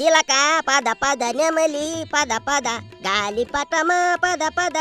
చిలక పద పద నెమలి పద పద గాలి పటమా పద పద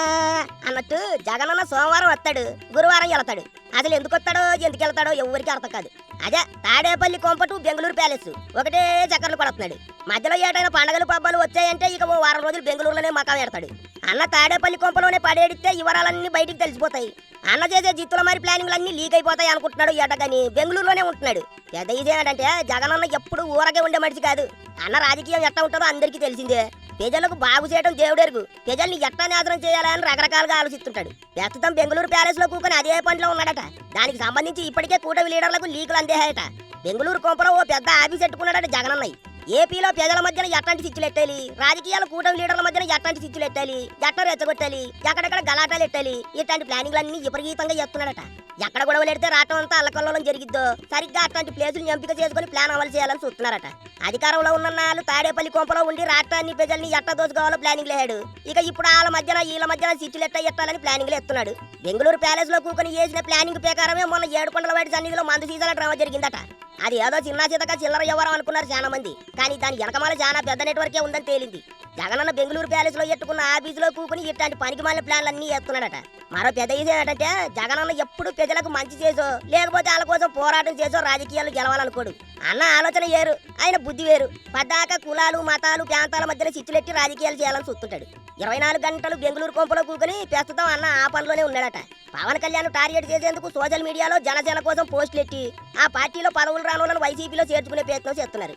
అన్నట్టు జగనన్న సోమవారం వస్తాడు గురువారం వెళ్తాడు. అసలు ఎందుకు వస్తాడో ఎందుకు వెళ్తాడో ఎవరికి అర్థం కాదు. అదే తాడేపల్లి కొంపటు బెంగళూరు ప్యాలెస్. ఒకటే చక్కర్లు కొడుతున్నాడు. మధ్యలో ఏటైనా పండగలు పబ్బాలు వచ్చాయంటే ఇక ఓ వారం రోజులు బెంగళూరులోనే మకాం పెడతాడు అన్న తాడేపల్లి కొంపలోనే పడేడితే వివరాలన్నీ బయటికి తెలిసిపోతాయి. అన్న చేసే జిత్తుల మరి ప్లానింగ్లన్నీ లీక్ అయిపోతాయి అనుకుంటున్నాడు ఎట బెంగళూరులోనే ఉంటున్నాడు. పెద్ద ఇదేంటంటే జగనన్న ఎప్పుడు ఊరకే ఉండే మనిషి కాదు. అన్న రాజకీయం ఎట్లా ఉంటుందో అందరికీ తెలిసిందే. ప్రజలకు బాగు చేయడం దేవుడెరుగు. ప్రజల్ని ఎట్లా నాశనం చేయాలని రకరకాలుగా ఆలోచిస్తుంటాడు. ప్రస్తుతం బెంగళూరు ప్యాలెస్లో కూకొని అదే పనిలో ఉన్నాడట. దానికి సంబంధించి ఇప్పటికే కూటమి లీడర్లకు లీకులు అందేహాయట బెంగళూరు కొంపలో ఓ పెద్ద ఆఫీస్ పెట్టుకున్నాడట జగనన్నయ్య. ఏపీలో ప్రజల మధ్యన ఎట్లాంటి చిచ్చులు ఎట్టాలి? రాజకీయాల కూటమి లీడర్ల మధ్యన ఎట్లాంటి చిచ్చులు ఎట్టాలి? ఎట్ట రెచ్చగొట్టాలి? ఎక్కడెక్కడ గలాటాలు ఎట్టాలి? ఇట్లాంటి ప్లానింగ్లు అన్ని విపరీతంగా చేస్తున్నాడట ఎక్కడ గొడవలు ఎడితే రావటం అంతా అల్లకల్లోలం జరిగిద్దో? సరిగ్గా అట్లాంటి ప్లేసులు ఎంపిక చేసుకుని ప్లాన్ అమలు చేయాలని చూస్తున్నారట. అధికారంలో ఉన్న నాళ్ళు తాడేపల్లి కొంపలో ఉండి రాష్ట్రాన్ని ప్రజల్ని ఎట్ట దోచుకోవాలో ప్లానింగ్ లేడు. ఇక ఇప్పుడు వాళ్ళ మధ్యన వీళ్ళ మధ్యన సిచ్చులు ఎట్ట ఎట్టాలని ప్లానింగ్లు ఎత్తున్నాడు. బెంగళూరు ప్యాలెస్లో కూకొని వేసిన ప్లానింగ్ ప్రకారమే మొన్న ఏడుకొండల వాడి సన్నిధిలో మందు సీజన్ డ్రామా జరిగిందట. అది ఏదో చిన్న చితక చిల్లర వ్యవహారం అనుకున్నారు చాలా మంది కానీ దాని వెనకమాల చాలా పెద్ద నెట్వర్కే ఉందని తేలింది. జగనన్న బెంగళూరు ప్యాలెస్లో ఎట్టుకున్న ఆఫీసులో కూకుని ఇట్లాంటి పనికి మాలిన ప్లాన్లు అన్ని చేస్తున్నాడట మరో పెద్ద ఇది ఏంటంటే జగనన్న ఎప్పుడు ప్రజలకు మంచి చేసో లేకపోతే వాళ్ళ కోసం పోరాటం చేసో రాజకీయాలు గెలవాలనుకోడు. అన్న ఆలోచన వేరు ఆయన బుద్ధి వేరు. పద్దాక కులాలు మతాలు ప్రాంతాల మధ్యన చిచ్చులెట్టి రాజకీయాలు చేయాలని చూస్తుంటాడు. ఇరవై నాలుగు గంటలు బెంగళూరు కొంపలో కూకుని ప్రస్తుతం అన్న ఆ పనిలోనే ఉన్నాడట. పవన్ కళ్యాణ్ టార్గెట్ చేసేందుకు సోషల్ మీడియాలో జనసేన కోసం పోస్టులు ఎట్టి ఆ పార్టీలో పదవులు రానున్న వైసీపీలో చేర్చుకునే ప్రయత్నం చేస్తున్నారు.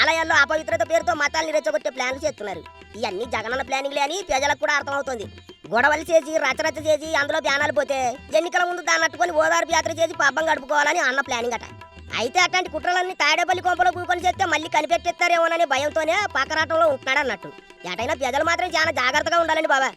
ఆలయాల్లో అపవిత్రత పేరుతో మతాల్ని రెచ్చగొట్టే ప్లాన్లు చేస్తున్నారు. ఇవన్నీ జగనన్న ప్లానింగ్లే అని ప్రజలకు కూడా అర్థమవుతుంది. గొడవలు చేసి రచరచ చేసి అందులో బ్యానాలు పోతే ఎన్నికల ముందు దాన్ని అట్టుకొని ఓదార్పు యాత్ర చేసి పబ్బం గడుపుకోవాలని అన్న ప్లానింగ్ అట. అయితే అట్లాంటి కుట్రలన్నీ తాడేపల్లి కొంపలో కూకొని చేస్తే మళ్ళీ కనిపెట్టేస్తారేమోననే భయంతోనే పక్కరాటంలో ఉంటున్నాడన్నట్టు. ఎటైనా ప్రజలు మాత్రం చాలా జాగ్రత్తగా ఉండాలండి బాబా.